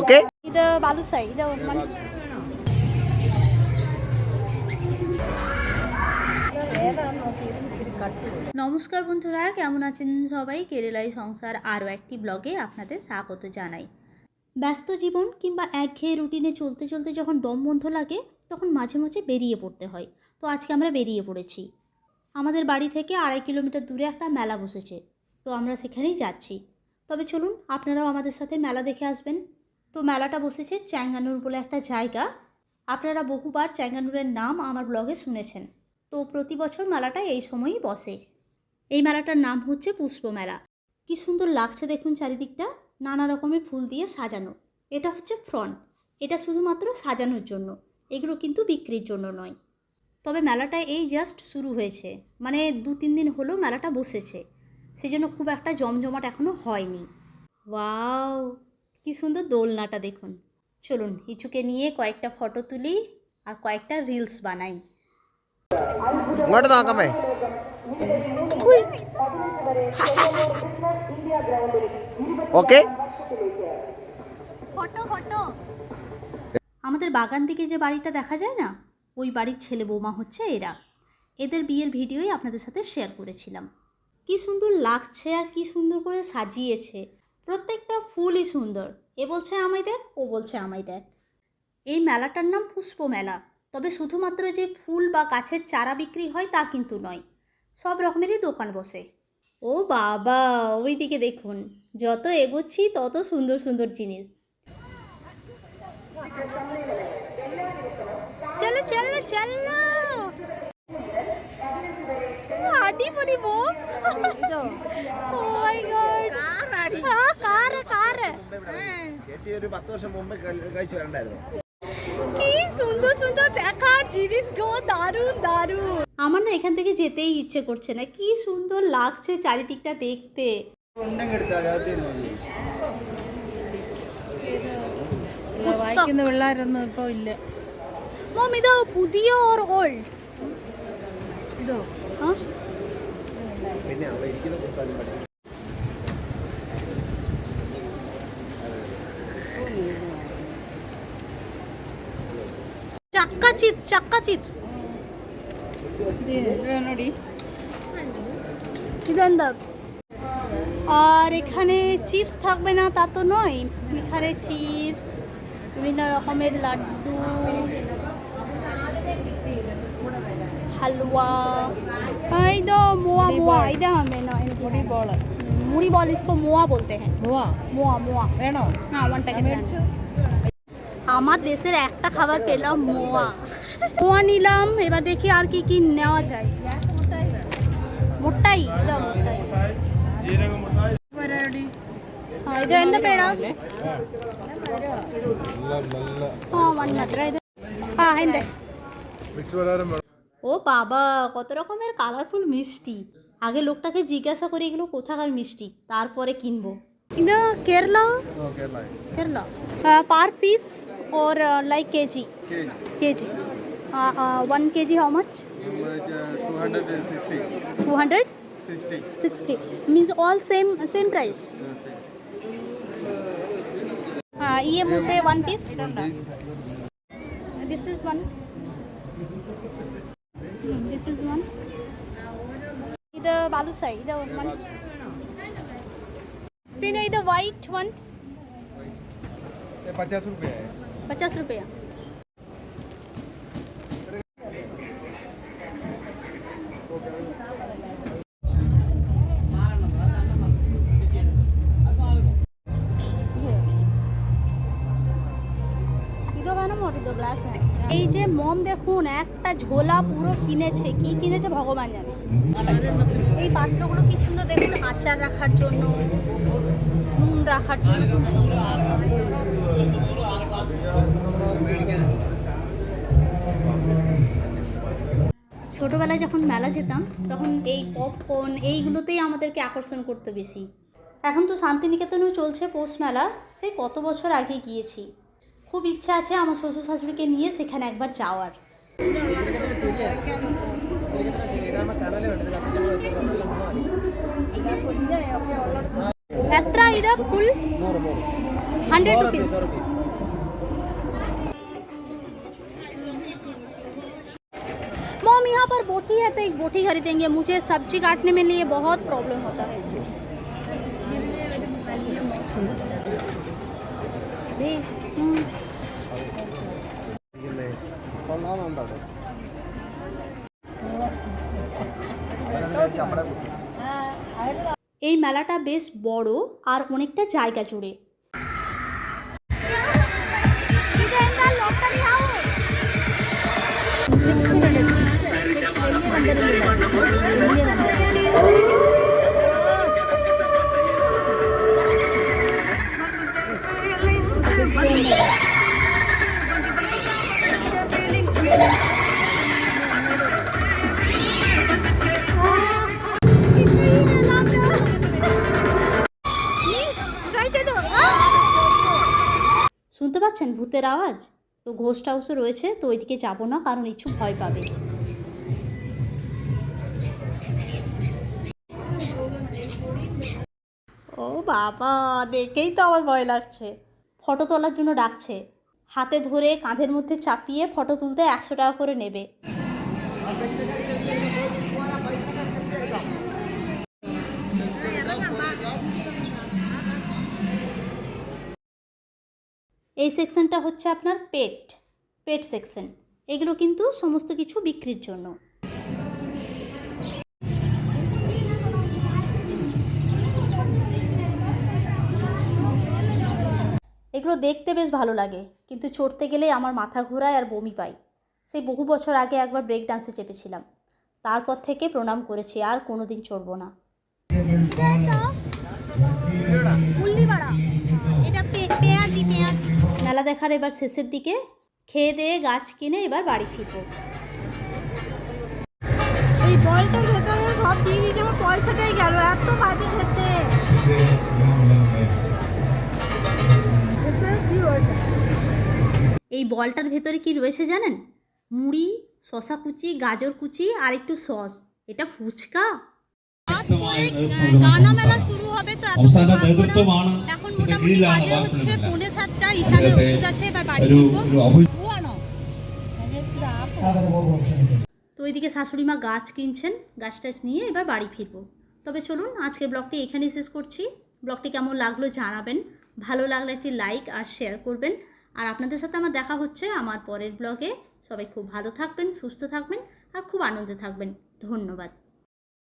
Okay ఇది బాలుసాయి ఇది নমস্কার বন্ধুরা, কেমন আছেন সবাই? কেরালায় সংসার আরও একটি ব্লগে আপনাদের স্বাগত জানাই। ব্যস্ত জীবন কিংবা একঘেয়ে রুটিনে চলতে চলতে যখন দম বন্ধ লাগে, তখন মাঝে মাঝে বেরিয়ে পড়তে হয়। তো আজকে আমরা বেরিয়ে পড়েছি। আমাদের বাড়ি থেকে আড়াই কিলোমিটার দূরে একটা মেলা বসেছে। তো আমরা সেখানেই যাচ্ছি। তবে চলুন আপনারাও আমাদের সাথে মেলা দেখে আসবেন। তো মেলাটা বসেছে চ্যাঙ্গানুর বলে একটা জায়গা। আপনারা বহুবার চ্যাঙ্গানুরের নাম আমার ব্লগে শুনেছেন। তো প্রতি বছর মেলাটা এই সময়ই বসে। এই মেলাটার নাম হচ্ছে পুষ্প মেলা। কি সুন্দর লাগছে দেখুন চারিদিকটা। নানা রকমের ফুল দিয়ে সাজানো। এটা হচ্ছে ফ্রন্ট। এটা শুধুমাত্র সাজানোর জন্য। এগুলো কিন্তু বিক্রির জন্য নয়। তবে মেলাটা এই জাস্ট শুরু হয়েছে। মানে দু তিন দিন হলো মেলাটা বসেছে। সেজন্য খুব একটা জমজমাট এখনও হয়নি। ওয়াও কি সুন্দর দোলনাটা দেখুন। চলুন কিছুকে নিয়ে কয়েকটা ফটো তুলি আর কয়েকটা রিলস বানাই। ওকে। আমাদের বাগান থেকে যে বাড়িটা দেখা যায় না ওই বাড়ির ছেলে বৌমা হচ্ছে এরা। এদের বিয়ের ভিডিওই আপনাদের সাথে শেয়ার করেছিলাম। কি সুন্দর লাগছে আর কি সুন্দর করে সাজিয়েছে। প্রত্যেকটা ফুলই সুন্দর। এ বলছে আমায় দেখ, ও বলছে আমায় দেখ। এই মেলাটার নাম পুষ্প মেলা। তবে শুধুমাত্র যে ফুল বা গাছের চারা বিক্রি হয় তা কিন্তু নয়, সব রকমেরই দোকান বসে। ও বাবা ওই দিকে দেখুন, যত এগোচ্ছি তত সুন্দর সুন্দর জিনিস। চলো চলো চলো। അടിപൊളി പോ ഓ മൈ ഗോഡ് ആ കാറ് കാറ് ചേച്ചി ഒരു പത്ത് വർഷം മുമ്പ് കഴിച്ചു വരണ്ടായിരുന്നു কি সুন্দর সুন্দর দেখার জিনিস গো দারুণ দারুণ আমার না এখান থেকে যেতেই ইচ্ছে করছে না কি সুন্দর লাগছে চারিদিকটা দেখতে വായിക്കുന്ന പിള്ളേരൊന്നും ഇപ്പൊ ഇല്ല മോം ഇത് പുതിയ ഓർ ഓൾഡ് ഇതോ ആ പിന്നെ അവിടെ ഇരിക്കുന്ന കൊടുത്താലും മതി চাক্কা চিপস চাক্কা চিপস ನೋಡಿ ইদান্দা আর এখানে চিপস থাকবে না তা তো নয় এখানে চিপস বিভিন্ন রকমের লাড্ডু हलवा एकदम मोआ मोआ एकदम बेनो मुड़ी बॉल मुड़ी बॉल इसको मोआ बोलते हैं मोआ मोआ मोआ बेनो हाँ वन पैकेट আমার দেশের একটা খাবার পেলাম মোয়া। মোয়া নিলাম এবার দেখি আর কি কি নেওয়া যায়। इधर ಇದು ಎಂತ मिक्स वाला रे ও বাবা কত রকমের কালারফুল মিষ্টি। আগে লোকটাকে জিজ্ঞাসা করি এগুলো কোথাকার মিষ্টি? তারপরে কিনবো। কিন্তু Kerala. Kerala. Per piece or like kg? Kg. One kg how much two hundred sixty means all same same price হ্যাঁ ইয়ে মুছে one piece this is one This is one. The balusai, the one. Pinay the white one. पचास रुपया है पचास रुपया এই যে মম দেখুন, একটা ঝোলা পুরো কিনেছে। কি কিনেছে ভগবান জানে। এই পাত্রগুলো কি সুন্দর দেখুন, আচার রাখার জন্য, নুন রাখার জন্য। ছোটোবেলায় যখন মেলা যেতাম, তখন এই পপকর্ন এইগুলোতেই আমাদেরকে আকর্ষণ করতো বেশি। এখন তো শান্তিনিকেতনেও চলছে পৌষ মেলা, সেই কত বছর আগে গিয়েছি। खूब इच्छा आज हमार शुरू शाशुड़ी के लिए से बार जावर मॉम यहाँ पर बोटी है तो एक बोटी खरीदेंगे मुझे सब्ज़ी काटने में लिए बहुत प्रॉब्लम होता है এই মেলাটা বেশ বড় আর অনেকটা জায়গা জুড়ে শুনতে পাচ্ছেন ভূতের আওয়াজ? তো ঘোস্ট হাউসও রয়েছে, তো ওইদিকে যাব না, কারণ ইচ্ছু ভয় পাবে। ও বাবা, দেখেই তো আমার ভয় লাগছে। ফটো তোলার জন্য ডাকছে। হাতে ধরে কাঁধের মধ্যে চাপিয়ে ফটো তুলতে একশো টাকা করে নেবে। এই সেকশনটা হচ্ছে আপনার পেট পেট সেকশন এগুলো কিন্তু সমস্ত কিছু বিক্রির জন্য। এগুলো দেখতে বেশ ভালো লাগে, কিন্তু চড়তে গেলে আমার মাথা ঘোরায় আর বমি পাই। সেই বহু বছর আগে একবার ব্রেক ডান্সে চেপেছিলাম। তারপর থেকে প্রণাম করেছি, আর কোনো দিন চড়বো না। মেলা দেখার এবার শেষের দিকে। খেয়ে দিয়ে গাছ কিনে এবার বাড়ি ফিরবো। এই বলটার ভেতরে সব দিয়ে দিয়েছে আমার পয়সাটাই গেল এত বাজে খেতে। এই বলটার ভেতরে কি রয়েছে জানেন? মুড়ি শশা কুচি গাজর কুচি আর একটু সস। এটা ফুচকা? মেলা শুরু হবে তো এখন মোটামুটি হচ্ছে সাতটা ওষুধ আছে এবার বাড়ি তো ওইদিকে শাশুড়ি মা গাছ কিনছেন গাছ টাছ নিয়ে এবার বাড়ি ফিরবো। তবে চলুন আজকের ব্লগটি এখানেই শেষ করছি। ব্লগটি কেমন লাগল জানাবেন। ভালো লাগলে একটি লাইক আর শেয়ার করবেন। আর আপনাদের সাথে আমার দেখা হচ্ছে আমার পরের ব্লগে। সবাই খুব ভালো থাকবেন সুস্থ থাকবেন আর খুব আনন্দে থাকবেন। ধন্যবাদ।